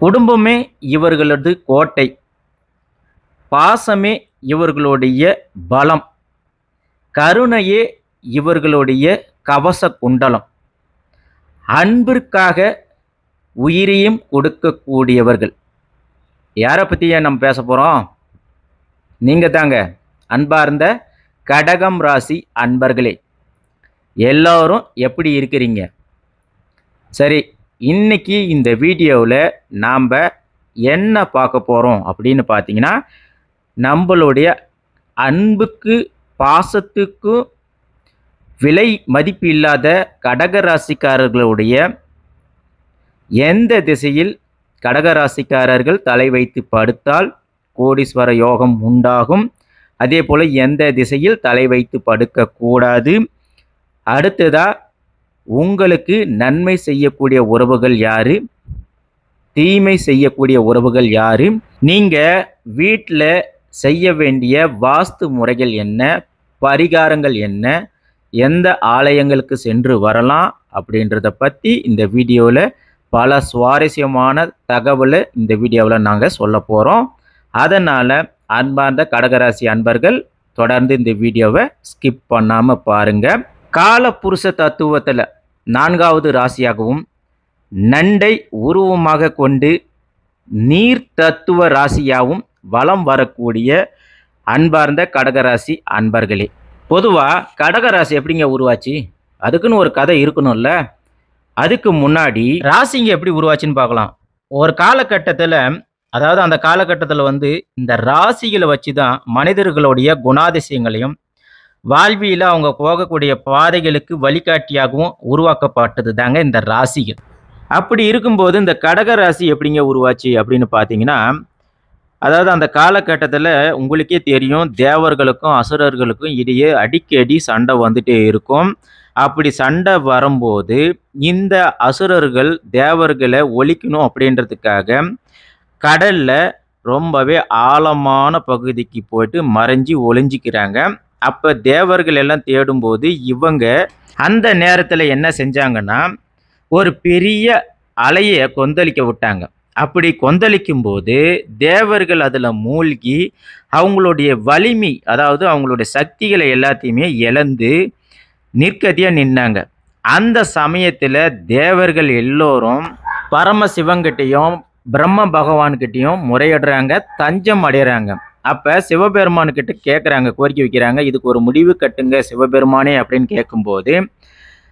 குடும்பமே இவர்களது கோட்டை. பாசமே இவர்களுடைய பலம். கருணையே இவர்களுடைய கவச குண்டலம். அன்பிற்காக உயிரையும் கொடுக்கக்கூடியவர்கள். யாரை பற்றியே நம்ம பேச போகிறோம் நீங்கள் தாங்க. அன்பார்ந்த கடகம் ராசி அன்பர்களே எல்லோரும் எப்படி இருக்கிறீங்க? சரி இன்னைக்கு இந்த வீடியோவில் நாம் என்ன பார்க்க போகிறோம் அப்படின்னு பார்த்தீங்கன்னா நம்மளுடைய அன்புக்கு பாசத்துக்கும் விலை மதிப்பு இல்லாத கடகராசிக்காரர்களுடைய எந்த திசையில் கடகராசிக்காரர்கள் தலை வைத்து படுத்தால் கோடீஸ்வர யோகம் உண்டாகும். அதே போல் எந்த திசையில் தலை வைத்து படுக்கக்கூடாது. அடுத்ததாக உங்களுக்கு நன்மை செய்யக்கூடிய உறவுகள் யாரு? தீமை செய்யக்கூடிய உறவுகள் யாரு? நீங்கள் வீட்டில் செய்ய வேண்டிய வாஸ்து முறைகள் என்ன? பரிகாரங்கள் என்ன? எந்த ஆலயங்களுக்கு சென்று வரலாம்? அப்படின்றத பற்றி இந்த வீடியோவில் பல சுவாரஸ்யமான தகவலை இந்த வீடியோவில் நாங்கள் சொல்ல போகிறோம் அதனால் அன்பார்ந்த கடகராசி அன்பர்கள் தொடர்ந்து இந்த வீடியோவை ஸ்கிப் பண்ணாமல் பாருங்கள் காலப்புருஷ தத்துவத்தில் நான்காவது ராசியாகவும் நண்டை உருவமாக கொண்டு நீர் தத்துவ ராசியாகவும் வலம் வரக்கூடிய அன்பார்ந்த கடகராசி அன்பர்களே. பொதுவாக கடகராசி எப்படிங்க உருவாச்சு? அதுக்குன்னு ஒரு கதை இருக்கணும்ல. அதுக்கு முன்னாடி ராசிங்க எப்படி உருவாச்சுன்னு பார்க்கலாம். ஒரு காலகட்டத்தில் அதாவது அந்த காலகட்டத்தில் வந்து இந்த ராசிகளை வச்சு தான் மனிதர்களுடைய குணாதிசயங்களையும் வாழ்வியில் அவங்க போகக்கூடிய பாதைகளுக்கு வழிகாட்டியாகவும் உருவாக்கப்பட்டது தாங்க இந்த ராசிகள். அப்படி இருக்கும்போது இந்த கடக ராசி எப்படிங்க உருவாச்சு அப்படின்னு பார்த்தீங்கன்னா அதாவது அந்த காலகட்டத்தில் உங்களுக்கே தெரியும் தேவர்களுக்கும் அசுரர்களுக்கும் இடையே அடிக்கடி சண்டை வந்துட்டே இருக்கும். அப்படி சண்டை வரும்போது இந்த அசுரர்கள் தேவர்களை ஒழிக்கணும் அப்படின்றதுக்காக கடலில் ரொம்பவே ஆழமான பகுதிக்கு போயிட்டு மறைஞ்சி ஒளிஞ்சிக்கிறாங்க. அப்போ தேவர்கள் எல்லாம் தேடும்போது இவங்க அந்த நேரத்தில் என்ன செஞ்சாங்கன்னா ஒரு பெரிய அலையை கொந்தளிக்க விட்டாங்க. அப்படி கொந்தளிக்கும் போது தேவர்கள் அதில் மூழ்கி அவங்களுடைய வலிமை அதாவது அவங்களுடைய சக்திகளை எல்லாத்தையுமே இழந்து நிற்கதியாக நின்னாங்க. அந்த சமயத்தில் தேவர்கள் எல்லோரும் பரமசிவங்கிட்டையும் பிரம்ம பகவான்கிட்டையும் முறையிடுறாங்க தஞ்சம் அடைகிறாங்க அப்போ சிவபெருமானுக்கிட்ட கேட்குறாங்க கோரிக்கை வைக்கிறாங்க இதுக்கு ஒரு முடிவு கட்டுங்க சிவபெருமானே அப்படின்னு கேட்கும்போது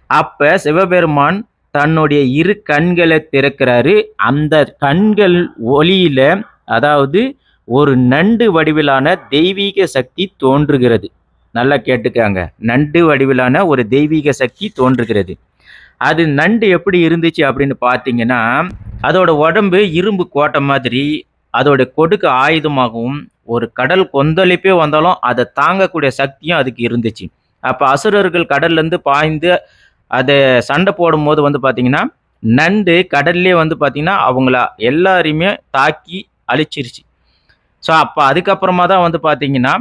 அப்போ சிவபெருமான் தன்னுடைய இரு கண்களை திறக்கிறாரு. அந்த கண்கள் ஒளியில அதாவது ஒரு நண்டு வடிவிலான தெய்வீக சக்தி தோன்றுகிறது. நல்லா கேட்டுக்காங்க. நண்டு வடிவிலான ஒரு தெய்வீக சக்தி தோன்றுகிறது. அது நண்டு எப்படி இருந்துச்சு அப்படின்னு பார்த்தீங்கன்னா அதோட உடம்பு இரும்பு கோட்டை மாதிரி அதோட கொடுக்கு ஆயுதமாகவும் ஒரு கடல் கொந்தளிப்பே வந்தாலும் அதை தாங்கக்கூடிய சக்தியும் அதுக்கு இருந்துச்சு. அப்போ அசுரர்கள் கடல்லேருந்து பாய்ந்து அதை சண்டை போடும்போது வந்து பார்த்தீங்கன்னா நண்டு கடல்லே வந்து பார்த்திங்கன்னா அவங்கள எல்லாரையுமே தாக்கி அழிச்சிருச்சு. ஸோ அப்போ அதுக்கப்புறமா தான் வந்து பார்த்தீங்கன்னா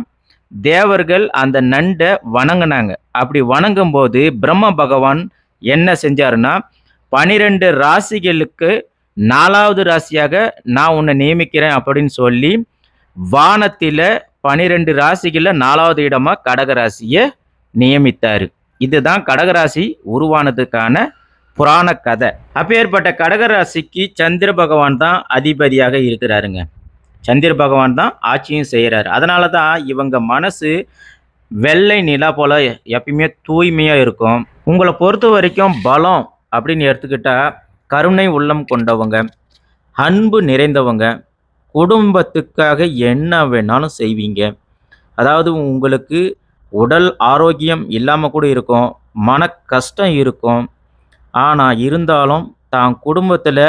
தேவர்கள் அந்த நண்டை வணங்கினாங்க. அப்படி வணங்கும் போது பிரம்ம பகவான் என்ன செஞ்சாருன்னா பனிரெண்டு ராசிகளுக்கு நாலாவது ராசியாக நான் உன்னை நியமிக்கிறேன் அப்படின்னு சொல்லி வானத்தில் பனிரெண்டு ராசிகளில் நாலாவது இடமா கடகராசியை நியமித்தார். இதுதான் கடகராசி உருவானதுக்கான புராண கதை. அப்பேற்பட்ட கடகராசிக்கு சந்திர பகவான் தான் அதிபதியாக இருக்கிறாருங்க. சந்திர பகவான் தான் ஆட்சியும் செய்கிறாரு அதனால தான் இவங்க மனசு வெள்ளை நிலா போல எப்பயுமே தூய்மையாக இருக்கும். உங்களை பொறுத்த வரைக்கும் பலம் அப்படின்னு எடுத்துக்கிட்டால் கருணை உள்ளம் கொண்டவங்க அன்பு நிறைந்தவங்க குடும்பத்துக்காக என்ன வேணாலும் செய்வீங்க. அதாவது உங்களுக்கு உடல் ஆரோக்கியம் இல்லாமல் கூட இருக்கும் மன கஷ்டம் இருக்கும். ஆனால் இருந்தாலும் தான் குடும்பத்தில்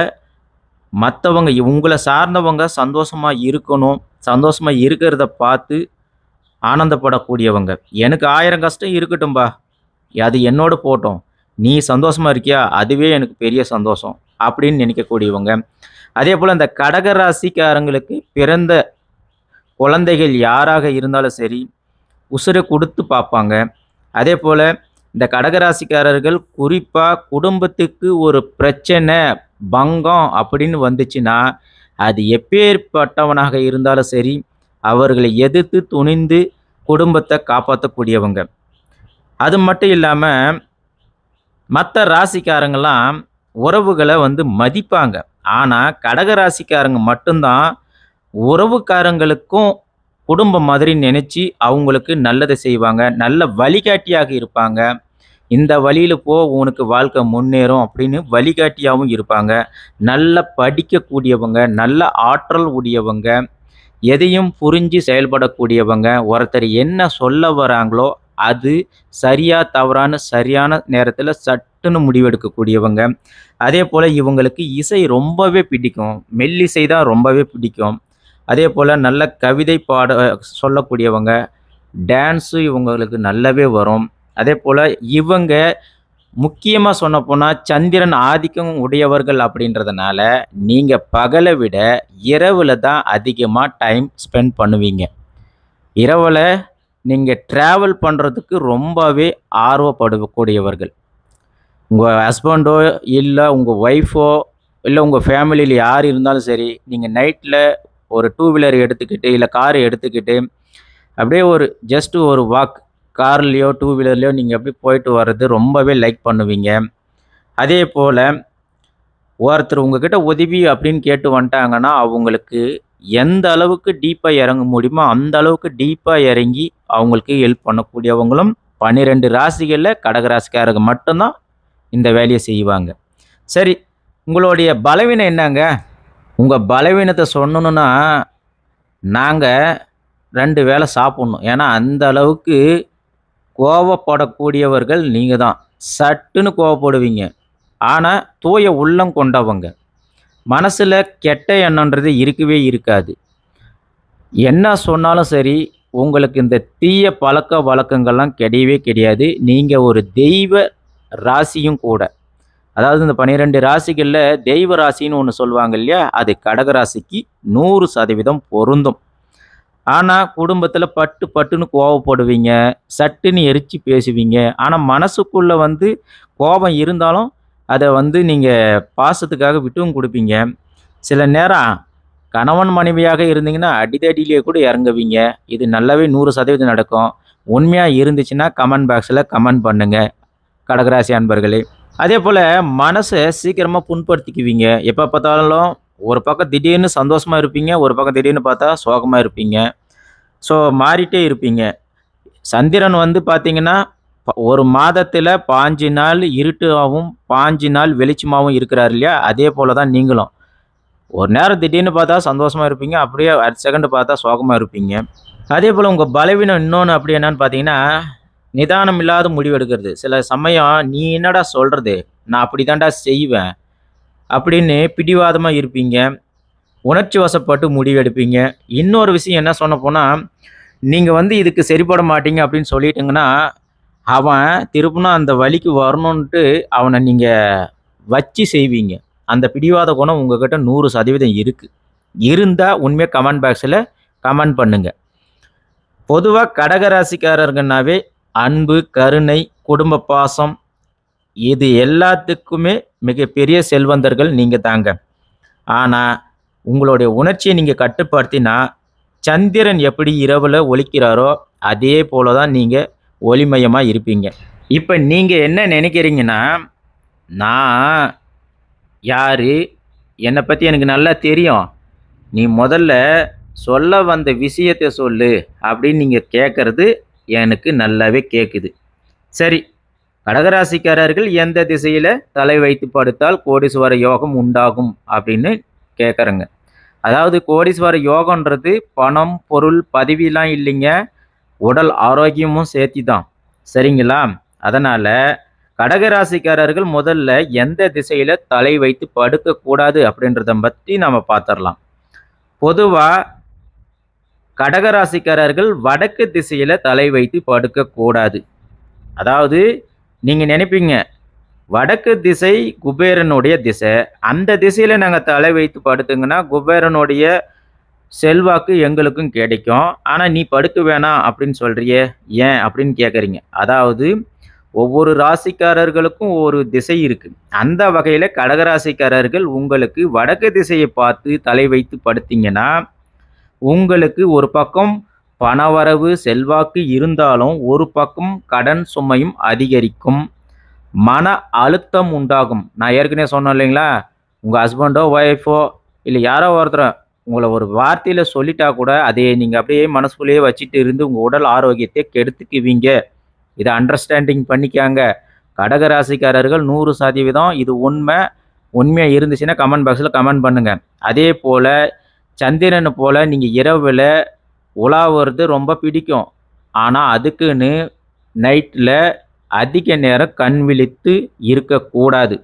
மற்றவங்க உங்களை சார்ந்தவங்க சந்தோஷமாக இருக்கணும் சந்தோஷமாக இருக்கிறத பார்த்து ஆனந்தப்படக்கூடியவங்க. எனக்கு ஆயிரம் கஷ்டம் இருக்கட்டும்பா. அது என்னோட போட்டோம். நீ சந்தோஷமாக இருக்கியா? அதுவே எனக்கு பெரிய சந்தோஷம் அப்படின்னு நினைக்கக்கூடியவங்க. அதே போல் இந்த கடக ராசிக்காரங்களுக்கு பிறந்த குழந்தைகள் யாராக இருந்தாலும் சரி உசுரை கொடுத்து பார்ப்பாங்க. அதே போல் இந்த கடகராசிக்காரர்கள் குறிப்பாக குடும்பத்துக்கு ஒரு பிரச்சனை பங்கம் அப்படின்னு வந்துச்சுன்னா அது எப்பேற்பட்டவனாக இருந்தாலும் சரி அவர்களை எதிர்த்து துணிந்து குடும்பத்தை காப்பாற்றக்கூடியவங்க. அது மட்டும் இல்லாமல் மற்ற ராசிக்காரங்கெல்லாம் உறவுகளை வந்து மதிப்பாங்க. ஆனால் கடக ராசிக்காரங்க மட்டும்தான் உறவுக்காரங்களுக்கும் குடும்பம் மாதிரி நினச்சி அவங்களுக்கு நல்லதை செய்வாங்க. நல்ல வழிகாட்டியாக இருப்பாங்க. இந்த வழியில் போ உனக்கு வாழ்க்கை முன்னேறும் அப்படின்னு வழிகாட்டியாகவும் இருப்பாங்க. நல்ல படிக்கக்கூடியவங்க நல்ல ஆற்றல் உடையவங்க எதையும் புரிஞ்சு செயல்படக்கூடியவங்க ஒருத்தர் என்ன சொல்ல வராங்களோ அது சரியா தவறான சரியான நேரத்தில் சட்டுன்னு முடிவெடுக்கக்கூடியவங்க. அதே போல் இவங்களுக்கு இசை ரொம்பவே பிடிக்கும். மெல்லிசை தான் ரொம்பவே பிடிக்கும். அதே போல் நல்ல கவிதை பாட சொல்லக்கூடியவங்க டான்ஸு இவங்களுக்கு நல்லாவே வரும். அதே போல் இவங்க முக்கியமாக சொன்ன போனால் சந்திரன் ஆதிக்கம் உடையவர்கள் அப்படின்றதுனால நீங்கள் பகலை விட இரவில் தான் அதிகமாக டைம் ஸ்பெண்ட் பண்ணுவீங்க. இரவில் நீங்கள் ட்ராவல் பண்ணுறதுக்கு ரொம்பவே ஆர்வப்படக்கூடியவர்கள். உங்கள் ஹஸ்பண்டோ இல்லை உங்கள் ஒய்ஃபோ இல்லை உங்கள் ஃபேமிலியில் யார் இருந்தாலும் சரி நீங்கள் நைட்டில் ஒரு டூ வீலர் எடுத்துக்கிட்டு இல்லை கார் எடுத்துக்கிட்டு அப்படியே ஒரு ஜஸ்ட்டு ஒரு வாக் கார்லேயோ டூ வீலர்லேயோ நீங்கள் அப்படியே போயிட்டு வர்றது ரொம்பவே லைக் பண்ணுவீங்க. அதே போல் ஒருத்தர் உங்ககிட்ட உதவி அப்படின்னு கேட்டு வந்துட்டாங்கன்னா அவங்களுக்கு எந்த அளவுக்கு டீப்பாக இறங்க முடியுமோ அந்த அளவுக்கு டீப்பாக இறங்கி அவங்களுக்கு ஹெல்ப் பண்ணக்கூடியவங்களும் பன்னிரெண்டு ராசிகளில் கடகராசிக்காரங்க மட்டும்தான் இந்த வேலையை செய்வாங்க. சரி உங்களுடைய பலவீனம் என்னங்க? உங்கள் பலவீனத்தை சொன்னணுன்னா நாங்கள் ரெண்டு வேளை சாப்பிட்ணும். ஏன்னா அந்த அளவுக்கு கோவப்படக்கூடியவர்கள் நீங்கள் தான் சட்டுன்னு கோவப்படுவீங்க. ஆனால் தூய உள்ளம் கொண்டவங்க. மனசில் கெட்ட எண்ணன்றது இருக்கவே இருக்காது. என்ன சொன்னாலும் சரி உங்களுக்கு இந்த தீய பழக்க வழக்கங்கள்லாம் கிடையவே கிடையாது. நீங்கள் ஒரு தெய்வ ராசியும் கூட. அதாவது இந்த பன்னிரெண்டு ராசிகளில் தெய்வ ராசின்னு ஒன்று சொல்லுவாங்க இல்லையா? அது கடக ராசிக்கு நூறு சதவீதம் பொருந்தும். ஆனால் குடும்பத்தில் பட்டு பட்டுன்னு கோவப்படுவீங்க சட்டுன்னு எரிச்சு பேசுவீங்க. ஆனால் மனசுக்குள்ளே வந்து கோபம் இருந்தாலும் அதை வந்து நீங்கள் பாசத்துக்காக விட்டும் கொடுப்பீங்க. சில நேரம் கணவன் மனைவியாக இருந்தீங்கன்னா அடிதடியிலேயே கூட இறங்குவீங்க. இது நல்லாவே நூறு சதவீதம் நடக்கும். உண்மையாக இருந்துச்சுன்னா கமெண்ட் பாக்ஸில் கமெண்ட் பண்ணுங்கள் கடகராசி அன்பர்களே. அதே போல் மனசை சீக்கிரமாக புண்படுத்திக்குவீங்க. எப்போ பார்த்தாலும் ஒரு பக்கம் திடீர்னு சந்தோஷமாக இருப்பீங்க. ஒரு பக்கம் திடீர்னு பார்த்தா சோகமாக இருப்பீங்க. ஸோ மாறிட்டே இருப்பீங்க. சந்திரன் வந்து பார்த்தீங்கன்னா ஒரு மாதத்தில் பாஞ்சு நாள் இருட்டாகவும் பாஞ்சு நாள் வெளிச்சமாகவும் இருக்கிறார் இல்லையா? அதே போல தான் நீங்களும். ஒரு நேரம் திடீர்னு பார்த்தா சந்தோஷமாக இருப்பீங்க அப்படியே அடுத்த செகண்ட் பார்த்தா சோகமாக இருப்பீங்க. அதே போல் உங்கள் பலவீனம் இன்னொன்று அப்படி என்னன்னு பார்த்தீங்கன்னா நிதானம் இல்லாத முடிவு எடுக்கிறது. சில சமயம் நீ என்னடா சொல்கிறது நான் அப்படி தான்டா செய்வேன். அப்படின்னு பிடிவாதமாக இருப்பீங்க. உணர்ச்சி வசப்பட்டு முடிவெடுப்பீங்க இன்னொரு விஷயம் என்ன சொன்ன போனால் நீங்கள் வந்து இதுக்கு சரிப்பட மாட்டீங்க அப்படின்னு சொல்லிட்டீங்கன்னா அவன் திருப்பினா அந்த வழிக்கு வரணுன்ட்டு அவனை நீங்கள் வச்சு செய்வீங்க. அந்த பிடிவாத குணம் உங்ககிட்ட நூறு சதவீதம் இருக்குது இருந்தால் உண்மையாக கமெண்ட் பாக்ஸில் கமெண்ட் பண்ணுங்கள் பொதுவாக கடகராசிக்காரர்கள்னாவே அன்பு கருணை குடும்ப பாசம் இது எல்லாத்துக்குமே மிகப்பெரிய செல்வந்தர்கள் நீங்கள் தாங்க. ஆனால் உங்களுடைய உணர்ச்சியை நீங்கள் கட்டுப்படுத்தினா சந்திரன் எப்படி இரவில் ஒழிக்கிறாரோ அதே போல தான் நீங்கள் ஒளிமயமாக இருப்பீங்க. இப்போ நீங்கள் என்ன நினைக்கிறீங்கன்னா நான் யார்? என்னை பற்றி எனக்கு நல்லா தெரியும். நீ முதல்ல சொல்ல வந்த விஷயத்தை சொல்லு அப்படின்னு நீங்கள் கேட்குறது எனக்கு நல்லாவே கேட்குது சரி கடகராசிக்காரர்கள் எந்த திசையில் தலை வைத்து படுத்தால் கோடீஸ்வர யோகம் உண்டாகும் அப்படின்னு கேட்குறேங்க அதாவது கோடீஸ்வர யோகன்றது பணம் பொருள் பதவிலாம் இல்லைங்க. உடல் ஆரோக்கியமும் சேர்த்தி தான் சரிங்களா? அதனால் கடகராசிக்காரர்கள் முதல்ல எந்த திசையில் தலை வைத்து படுக்கக்கூடாது அப்படின்றத பற்றி நம்ம பார்த்துடலாம் பொதுவாக கடகராசிக்காரர்கள் வடக்கு திசையில் தலை வைத்து படுக்கக்கூடாது. அதாவது நீங்கள் நினைப்பீங்க வடக்கு திசை குபேரனுடைய திசை. அந்த திசையில் நாங்கள் தலை வைத்து படுத்துங்கன்னா குபேரனுடைய செல்வாக்கு எங்களுக்கும் கிடைக்கும். ஆனால் நீ படுக்க வேணாம் அப்படின்னு சொல்கிறியே ஏன் அப்படின்னு கேட்குறீங்க அதாவது ஒவ்வொரு ராசிக்காரர்களுக்கும் ஒரு திசை இருக்குது அந்த வகையில் கடகராசிக்காரர்கள் உங்களுக்கு வடக்கு திசையை பார்த்து தலை வைத்து படுத்திங்கன்னா உங்களுக்கு ஒரு பக்கம் பணவரவு செல்வாக்கு இருந்தாலும் ஒரு பக்கம் கடன் சுமையும் அதிகரிக்கும். மன அழுத்தம் உண்டாகும். நான் ஏற்கனவே சொன்னேன் இல்லைங்களா? உங்கள் ஹஸ்பண்டோ ஒய்ஃபோ இல்லை யாரோ ஒருத்தர் உங்களை ஒரு வார்த்தையில் சொல்லிட்டா கூட அதை நீங்கள் அப்படியே மனசுக்குள்ளேயே வச்சுட்டு இருந்து உங்கள் உடல் ஆரோக்கியத்தை கெடுத்துக்குவீங்க. இதை அண்டர்ஸ்டாண்டிங் பண்ணிக்காங்க. கடகராசிக்காரர்கள் நூறு சதவீதம் இது உண்மை. உண்மையாக இருந்துச்சுன்னா கமெண்ட் பாக்ஸில் கமெண்ட் பண்ணுங்கள் அதே போல் சந்திரனை போல் நீங்கள் இரவில் உலாவுறது ரொம்ப பிடிக்கும். ஆனால் அதுக்குன்னு நைட்டில் அதிக நேரம் கண் விழித்து இருக்கக்கூடாது.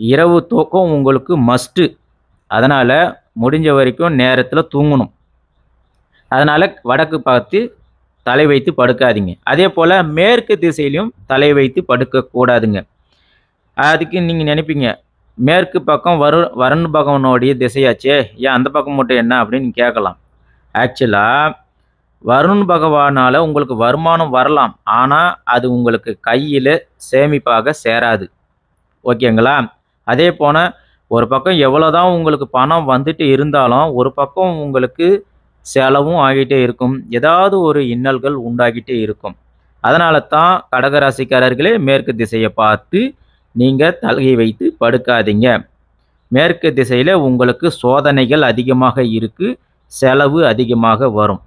இரவு தூக்கம் உங்களுக்கு மஸ்ட்டு அதனால் முடிஞ்ச வரைக்கும் நேரத்தில் தூங்கணும். அதனால் வடக்கு பார்த்து தலை வைத்து படுக்காதீங்க. அதே போல் மேற்கு திசையிலையும் தலை வைத்து படுக்கக்கூடாதுங்க அதுக்கு நீங்கள் நினைப்பீங்க மேற்கு பக்கம் வரு வருண் பகவனுடைய திசையாச்சே ஏன் அந்த பக்கம் மட்டும் என்ன அப்படின்னு கேட்கலாம். ஆக்சுவலாக வருண் பகவானால் உங்களுக்கு வருமானம் வரலாம். ஆனால் அது உங்களுக்கு கையில் சேமிப்பாக சேராது. ஓகேங்களா அதே போன ஒரு பக்கம் எவ்வளோதான் உங்களுக்கு பணம் வந்துட்டு இருந்தாலும் ஒரு பக்கம் உங்களுக்கு செலவும் ஆகிட்டே இருக்கும். ஏதாவது ஒரு இன்னல்கள் உண்டாகிட்டே இருக்கும். அதனால தான் கடகராசிக்காரர்களே மேற்கு திசையை பார்த்து நீங்கள் தலையை வைத்து படுக்காதீங்க. மேற்கு திசையில் உங்களுக்கு சோதனைகள் அதிகமாக இருக்குது செலவு அதிகமாக வரும்.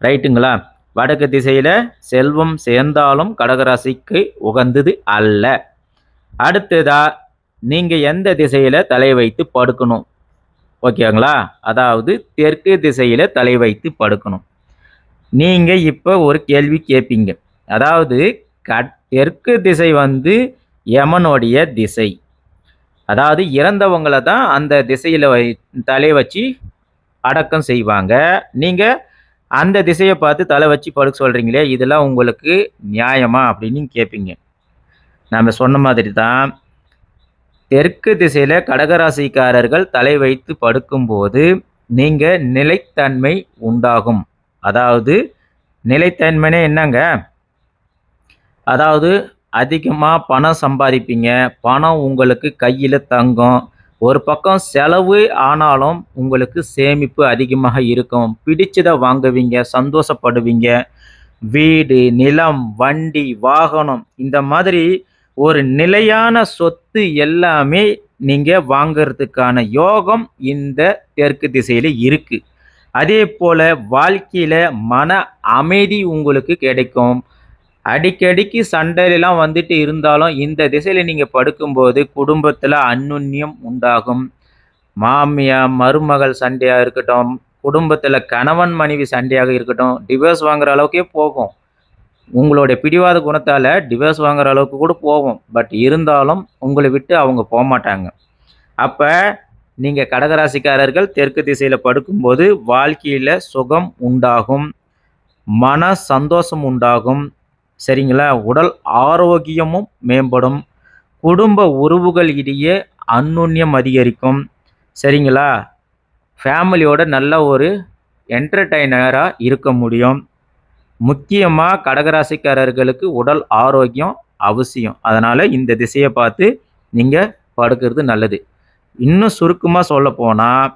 ரைட்டுங்களா? வடக்கு திசையில் செல்வம் சேர்ந்தாலும் கடகராசிக்கு உகந்தது அல்ல. அடுத்ததாக நீங்கள் எந்த திசையில் தலை வைத்து படுக்கணும்? ஓகேங்களா? அதாவது தெற்கு திசையில் தலை வைத்து படுக்கணும். நீங்கள் இப்போ ஒரு கேள்வி கேட்பீங்க அதாவது கட் தெற்கு திசை வந்து யமனுடைய திசை. அதாவது இறந்தவங்களை தான் அந்த திசையில் வை தலை வச்சு அடக்கம் செய்வாங்க. நீங்கள் அந்த திசையை பார்த்து தலை வச்சு படுக்க சொல்கிறீங்களே இதெல்லாம் உங்களுக்கு நியாயமா அப்படின்னு கேட்பீங்க நம்ம சொன்ன மாதிரி தான் தெற்கு திசையில் கடகராசிக்காரர்கள் தலை வைத்து படுக்கும்போது நீங்கள் நிலைத்தன்மை உண்டாகும். அதாவது நிலைத்தன்மைனே என்னங்க? அதாவது அதிகமாக பணம் சம்பாதிப்பீங்க. பணம் உங்களுக்கு கையில் தங்கும். ஒரு பக்கம் செலவு ஆனாலும் உங்களுக்கு சேமிப்பு அதிகமாக இருக்கும். பிடிச்சதை வாங்குவீங்க சந்தோஷப்படுவீங்க. வீடு நிலம் வண்டி வாகனம் இந்த மாதிரி ஒரு நிலையான சொத்து எல்லாமே நீங்கள் வாங்கிறதுக்கான யோகம் இந்த தெற்கு திசையில் இருக்குது அதே போல் வாழ்க்கையில் மன அமைதி உங்களுக்கு கிடைக்கும். அடிக்கடிக்கு சண்டையிலாம் வந்துட்டு இருந்தாலும் இந்த திசையில் நீங்கள் படுக்கும்போது குடும்பத்தில் அன்னுன்யம் உண்டாகும். மாமியா மருமகள் சண்டையாக இருக்கட்டும் குடும்பத்தில் கணவன் மனைவி சண்டையாக இருக்கட்டும் டிவோர்ஸ் வாங்குற அளவுக்கே போகும். உங்களுடைய பிடிவாத குணத்தால் டிவோர்ஸ் வாங்குற அளவுக்கு கூட போவோம் பட் இருந்தாலும் உங்களை விட்டு அவங்க போக மாட்டாங்க அப்போ நீங்கள் கடகராசிக்காரர்கள் தெற்கு திசையில் படுக்கும்போது வாழ்க்கையில் சுகம் உண்டாகும். மன சந்தோஷம் உண்டாகும். சரிங்களா? உடல் ஆரோக்கியமும் மேம்படும். குடும்ப உறவுகள் இடையே அந்நுண்ணியம் அதிகரிக்கும். சரிங்களா? ஃபேமிலியோட நல்ல ஒரு என்டர்டைனராக இருக்க முடியும். முக்கியமாக கடகராசிக்காரர்களுக்கு உடல் ஆரோக்கியம் அவசியம். அதனால் இந்த திசையை பார்த்து நீங்கள் படுக்கிறது நல்லது. இன்னும் சுருக்கமாக சொல்ல போனால்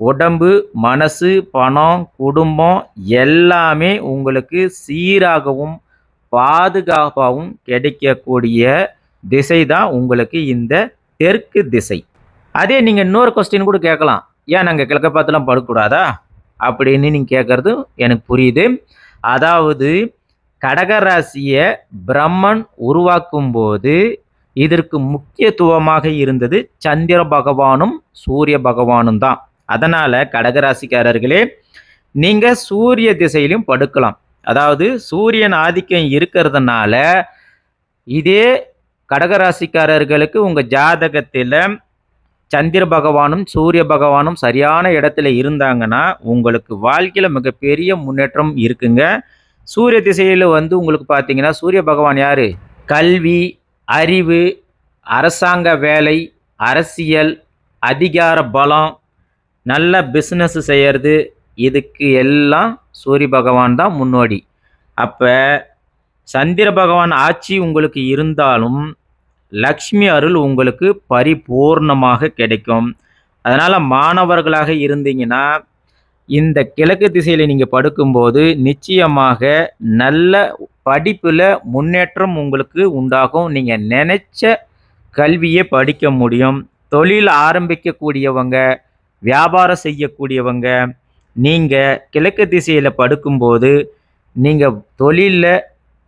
உடம்பு மனசு பணம் குடும்பம் எல்லாமே உங்களுக்கு சீராகவும் பாதுகாப்பாகவும் கிடைக்கக்கூடிய திசை தான் உங்களுக்கு இந்த தெற்கு திசை. அதே நீங்கள் இன்னொரு கொஸ்டின் கூட கேட்கலாம். ஏன் நாங்கள் கிழக்க பார்த்துலாம் படுக்கக்கூடாதா? அப்படின்னு நீங்கள் கேட்குறது எனக்கு புரியுது. அதாவது கடகராசியை பிரம்மன் உருவாக்கும் போது இதற்கு முக்கியத்துவமாக இருந்தது சந்திர பகவானும் சூரிய பகவானும் தான். அதனால் கடகராசிக்காரர்களே நீங்கள் சூரிய திசையிலும் படுக்கலாம். அதாவது சூரியன் ஆதிக்கம் இருக்கிறதுனால இதே கடகராசிக்காரர்களுக்கு உங்கள் ஜாதகத்தில் சந்திர பகவானும் சூரிய பகவானும் சரியான இடத்துல இருந்தாங்கன்னா உங்களுக்கு வாழ்க்கையில் மிகப்பெரிய முன்னேற்றம் இருக்குங்க. சூரிய திசையில் வந்து உங்களுக்கு பார்த்தீங்கன்னா சூரிய பகவான் யார்? கல்வி அறிவு அரசாங்க வேலை அரசியல் அதிகார பலம் நல்ல பிஸ்னஸ் செய்கிறது இதுக்கு எல்லாம் சூரிய பகவான் தான் முன்னோடி. அப்போ சந்திர பகவான் ஆட்சி உங்களுக்கு இருந்தாலும் லக்ஷ்மி அருள் உங்களுக்கு பரிபூர்ணமாக கிடைக்கும். அதனால் மாணவர்களாக இருந்தீங்கன்னா இந்த கிழக்கு திசையில் நீங்கள் படுக்கும்போது நிச்சயமாக நல்ல படிப்பில் முன்னேற்றம் உங்களுக்கு உண்டாகும். நீங்கள் நினச்ச கல்வியை படிக்க முடியும். தொழில் ஆரம்பிக்கக்கூடியவங்க வியாபாரம் செய்யக்கூடியவங்க நீங்கள் கிழக்கு திசையில் படுக்கும்போது நீங்கள் தொழிலில்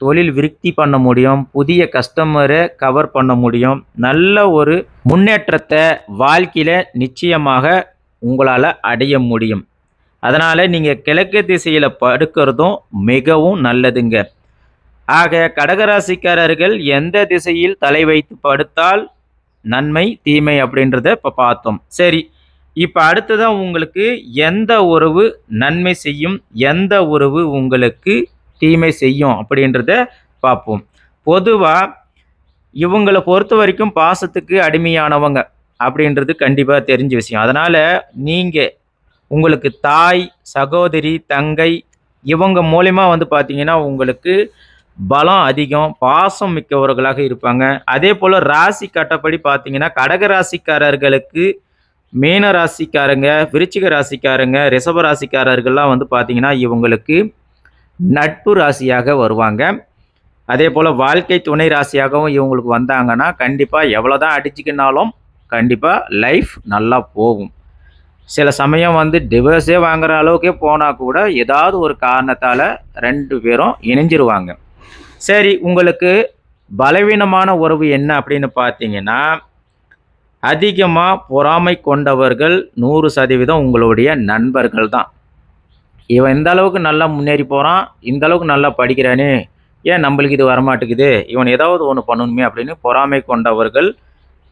தொழில் விருத்தி பண்ண முடியும் புதிய கஸ்டமரை கவர் பண்ண முடியும். நல்ல ஒரு முன்னேற்றத்தை வாழ்க்கையில் நிச்சயமாக உங்களால் அடைய முடியும். அதனால் நீங்கள் கிழக்கு திசையில் படுக்கிறதும் மிகவும் நல்லதுங்க. ஆக கடகராசிக்காரர்கள் எந்த திசையில் தலை வைத்து படுத்தால் நன்மை தீமை அப்படின்றத இப்போ பார்த்தோம். சரி இப்போ அடுத்ததான் உங்களுக்கு எந்த உறவு நன்மை செய்யும் எந்த உறவு உங்களுக்கு தீமை செய்யும் அப்படின்றத பார்ப்போம். பொதுவாக இவங்களை பொறுத்த வரைக்கும் பாசத்துக்கு அடிமையானவங்க அப்படின்றது கண்டிப்பாக தெரிஞ்ச விஷயம். அதனால் நீங்கள் உங்களுக்கு தாய் சகோதரி தங்கை இவங்க மூலயமா வந்து பார்த்தீங்கன்னா உங்களுக்கு பலம் அதிகம் பாசம் மிக்கவர்களாக இருப்பாங்க. அதே போல் ராசி கட்டப்படி பார்த்தீங்கன்னா கடக ராசிக்காரர்களுக்கு மீன ராசிக்காரங்க விருச்சிக ராசிக்காரங்க ரிஷப ராசிக்காரர்கள்லாம் வந்து பார்த்தீங்கன்னா இவங்களுக்கு நட்பு ராசியாக வருவாங்க. அதே போல் வாழ்க்கை துணை ராசியாகவும் இவங்களுக்கு வந்தாங்கன்னா கண்டிப்பாக எவ்வளோ தான் அடிச்சுக்கினாலும் கண்டிப்பாக லைஃப் நல்லா போகும். சில சமயம் வந்து டிவர்ஸே வாங்குற அளவுக்கே போனால் கூட ஏதாவது ஒரு காரணத்தால் ரெண்டு பேரும் இணைஞ்சிருவாங்க. சரி உங்களுக்கு பலவீனமான உறவு என்ன அப்படின்னு பார்த்தீங்கன்னா அதிகமாக பொறாமை கொண்டவர்கள் நூறு சதவீதம் உங்களுடைய நண்பர்கள் தான். இவன் இந்த அளவுக்கு நல்லா முன்னேறி போகிறான் இந்த அளவுக்கு நல்லா படிக்கிறானே ஏன் நம்மளுக்கு இது வரமாட்டேங்குது? இவன் ஏதாவது ஒன்று பண்ணணுமே அப்படின்னு பொறாமை கொண்டவர்கள்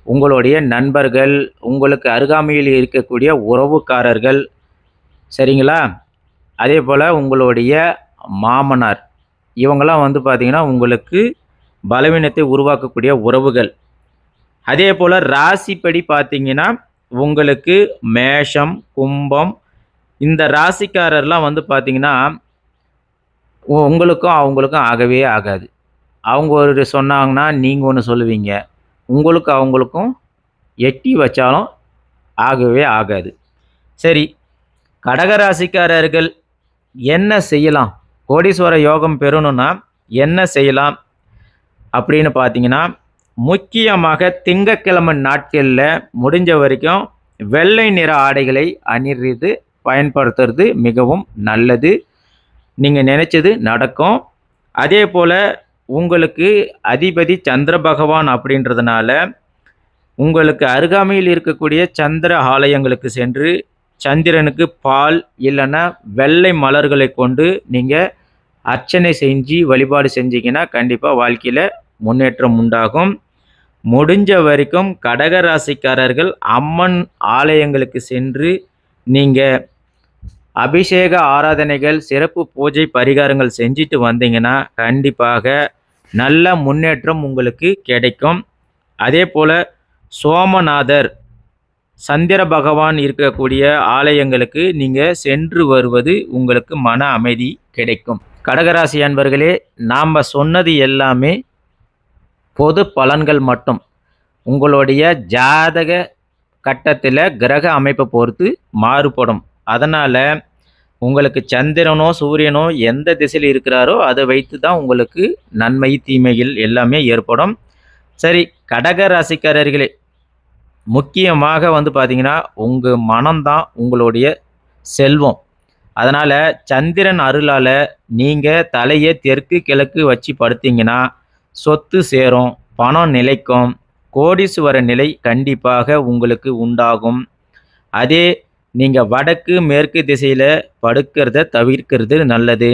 உங்களுடைய நண்பர்கள் உங்களுக்கு அருகாமையில் இருக்கக்கூடிய உறவுக்காரர்கள் சரிங்களா? அதே போல் உங்களுடைய மாமனார் இவங்கெல்லாம் வந்து பார்த்திங்கன்னா உங்களுக்கு பலவீனத்தை உருவாக்கக்கூடிய உறவுகள். அதே போல் ராசிப்படி பார்த்தீங்கன்னா உங்களுக்கு மேஷம் கும்பம் இந்த ராசிக்காரர்லாம் வந்து பார்த்திங்கன்னா உங்களுக்கும் அவங்களுக்கும் ஆகவே ஆகாது. அவங்க ஒரு சொன்னாங்கன்னா நீங்கள் ஒன்று சொல்லுவீங்க. உங்களுக்கு அவங்களுக்கும் எட்டி வச்சாலும் ஆகவே ஆகாது. சரி கடகராசிக்காரர்கள் என்ன செய்யலாம்? கோடீஸ்வர யோகம் பெறணும்னா என்ன செய்யலாம்? அப்படின்னு பார்த்தீங்கன்னா முக்கியமாக திங்கக்கிழமை நாட்களில் முடிஞ்ச வரைக்கும் வெள்ளை நிற ஆடைகளை அணிறது பயன்படுத்துறது மிகவும் நல்லது. நீங்கள் நினச்சது நடக்கும். அதே போல் உங்களுக்கு அதிபதி சந்திர பகவான் அப்படின்றதுனால உங்களுக்கு அருகாமையில் இருக்கக்கூடிய சந்திர ஆலயங்களுக்கு சென்று சந்திரனுக்கு பால் இல்லைன்னா வெள்ளை மலர்களை கொண்டு நீங்கள் அர்ச்சனை செஞ்சு வழிபாடு செஞ்சீங்கன்னா கண்டிப்பாக வாழ்க்கையில் முன்னேற்றம் உண்டாகும். முடிஞ்ச வரைக்கும் கடக ராசிக்காரர்கள் அம்மன் ஆலயங்களுக்கு சென்று நீங்கள் அபிஷேக ஆராதனைகள் சிறப்பு பூஜை பரிகாரங்கள் செஞ்சுட்டு வந்தீங்கன்னா கண்டிப்பாக நல்ல முன்னேற்றம் உங்களுக்கு கிடைக்கும். அதே போல் சோமநாதர் சந்திர பகவான் இருக்கக்கூடிய ஆலயங்களுக்கு நீங்கள் சென்று வருவது உங்களுக்கு மன அமைதி கிடைக்கும். கடகராசி அன்பர்களே நாம் சொன்னது எல்லாமே பொது பலன்கள் மட்டும். உங்களுடைய ஜாதக கட்டத்தில் கிரக அமைப்பை பொறுத்து மாறுபடும். அதனால் உங்களுக்கு சந்திரனோ சூரியனோ எந்த திசையில் இருக்கிறாரோ அதை வைத்து தான் உங்களுக்கு நன்மை தீமைகள் எல்லாமே ஏற்படும். சரி கடக ராசிக்காரர்களே முக்கியமாக வந்து பார்த்தீங்கன்னா உங்கள் மனம்தான் உங்களுடைய செல்வம். அதனால் சந்திரன் அருளால் நீங்கள் தலையை தெற்கு கிழக்கு வச்சு படுத்தீங்கன்னா சொத்து சேரும் பணம் நிலைக்கும் கோடீஸ்வர நிலை கண்டிப்பாக உங்களுக்கு உண்டாகும். அதே நீங்கள் வடக்கு மேற்கு திசையில் படுக்கிறத தவிர்க்கிறது நல்லது.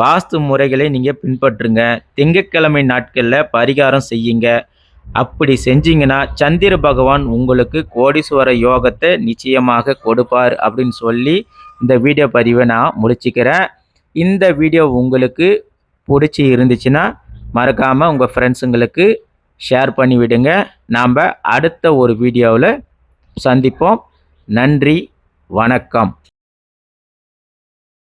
வாஸ்து முறைகளை நீங்கள் பின்பற்றுங்க. திங்கட்கிழமை நாட்களில் பரிகாரம் செய்யுங்க. அப்படி செஞ்சீங்கன்னா சந்திர பகவான் உங்களுக்கு கோடீஸ்வர யோகத்தை நிச்சயமாக கொடுப்பார் அப்படின்னு சொல்லி இந்த வீடியோ பதிவை நான் முடிச்சுக்கிறேன். இந்த வீடியோ உங்களுக்கு பிடிச்சி இருந்துச்சுன்னா மறக்காமல் உங்கள் ஃப்ரெண்ட்ஸுங்களுக்கு ஷேர் பண்ணி விடுங்க நாம் அடுத்த ஒரு வீடியோவில் சந்திப்போம். நன்றி. வணக்கம்.